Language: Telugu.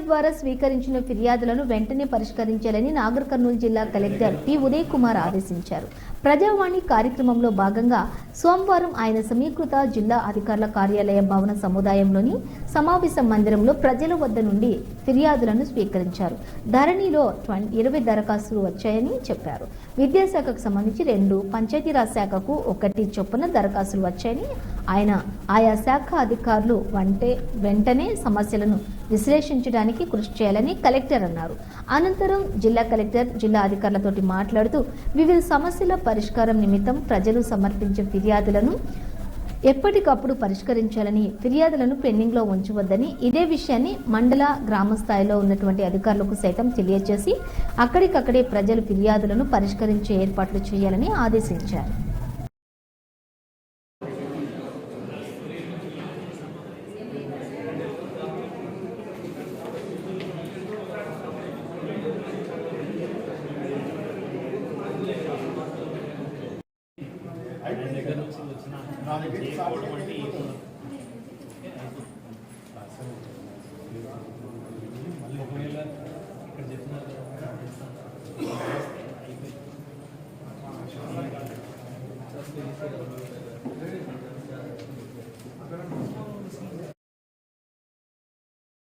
ద్వారా స్వీకరించిన ఫిర్యాదులను వెంటనే పరిష్కరించాలని నాగర్ కర్నూలు జిల్లా కలెక్టర్ టి ఉదయ్ కుమార్ ఆదేశించారు. ప్రజావాణి కార్యక్రమంలో భాగంగా సోమవారం ఆయన సమీకృత జిల్లా అధికారుల కార్యాలయ భవన సముదాయంలోని సమావేశ మందిరంలో ప్రజల వద్ద నుండి ఫిర్యాదులను స్వీకరించారు. ధరణిలో ఇరవై దరఖాస్తులు వచ్చాయని చెప్పారు. విద్యాశాఖకు సంబంధించి రెండు పంచాయతీరాజ్ శాఖకు ఒకటి చొప్పున దరఖాస్తులు వచ్చాయని ఆయన ఆయా శాఖ అధికారులు వంటే వెంటనే సమస్యలను విశ్లేషించడానికి కృషి చేయాలని కలెక్టర్ అన్నారు. అనంతరం జిల్లా కలెక్టర్ జిల్లా అధికారులతోటి మాట్లాడుతూ వివిధ సమస్యల పరిష్కారం నిమిత్తం ప్రజలు సమర్పించే ఫిర్యాదులను ఎప్పటికప్పుడు పరిష్కరించాలని ఫిర్యాదులను పెండింగ్లో ఉంచవద్దని ఇదే విషయాన్ని మండల గ్రామ స్థాయిలో ఉన్నటువంటి అధికారులకు సైతం తెలియజేసి అక్కడికక్కడే ప్రజలు ఫిర్యాదులను పరిష్కరించే ఏర్పాట్లు చేయాలని ఆదేశించారు. దగ్గర నుంచి వచ్చిన మళ్ళీ ఒకవేళ ఇక్కడ అయిపోయింది